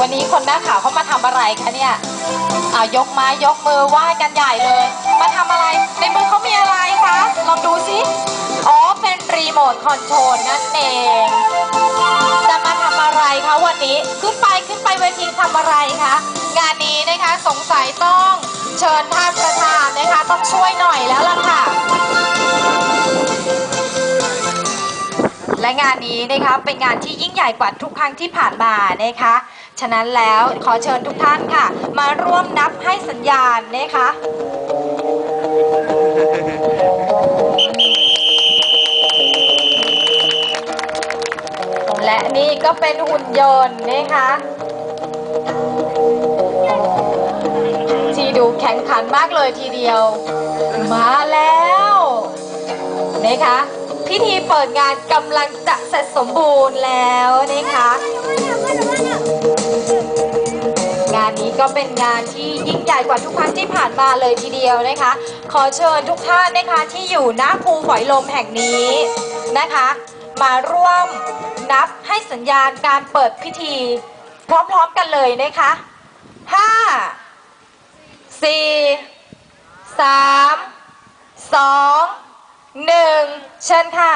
วันนี้คนหน้าขาวเขามาทำอะไรคะเนี่ยอ่ายกไม้ยกมือไหว้กันใหญ่เลย มาทำอะไร ในมือเขามีอะไรคะ ลองดูสิ อ๋อ เป็นรีโมทคอนโทรลนั่นเอง จะมาทำอะไรคะวันนี้ ขึ้นไปขึ้นไปเวทีทำอะไรคะ งานนี้นะคะสงสัยต้องเชิญท่านประธานนะคะ ต้องช่วยหน่อยแล้วล่ะ และงานนี้นะคะเป็นงานที่ยิ่งใหญ่กว่าทุกครั้งที่ผ่านมานะคะ ฉะนั้นแล้วขอเชิญทุกท่านค่ะ มาร่วมนับให้สัญญาณนะคะและนี่ก็เป็นหุ่นยนต์นะคะที่ดูแข่งขันมากเลยทีเดียว มาแล้วนะคะ พิธีเปิดงานกำลังจะเสร็จสมบูรณ์แล้วนะคะ งานนี้ก็เป็นงานที่ยิ่งใหญ่กว่าทุกครั้งที่ผ่านมาเลยทีเดียวนะคะ ขอเชิญทุกท่านนะคะที่อยู่หน้าภูฝอยลมแห่งนี้นะคะ มาร่วมนับให้สัญญาณการเปิดพิธี พร้อมๆกันเลยนะคะ5 4 3 2 1 เชิญค่ะ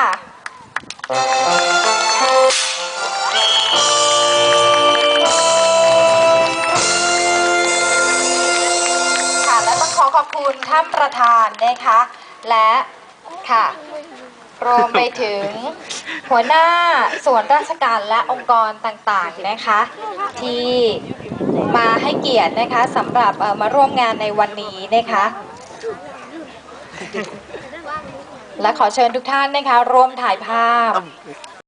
ค่ะและต้องขอขอบคุณท่านประธานนะคะ และค่ะรวมไปถึงหัวหน้าส่วนราชการและองค์กรต่างๆนะคะ ที่มาให้เกียรตินะคะสำหรับมาร่วมงานในวันนี้นะคะ และขอเชิญทุกท่านนะคะร่วมถ่ายภาพ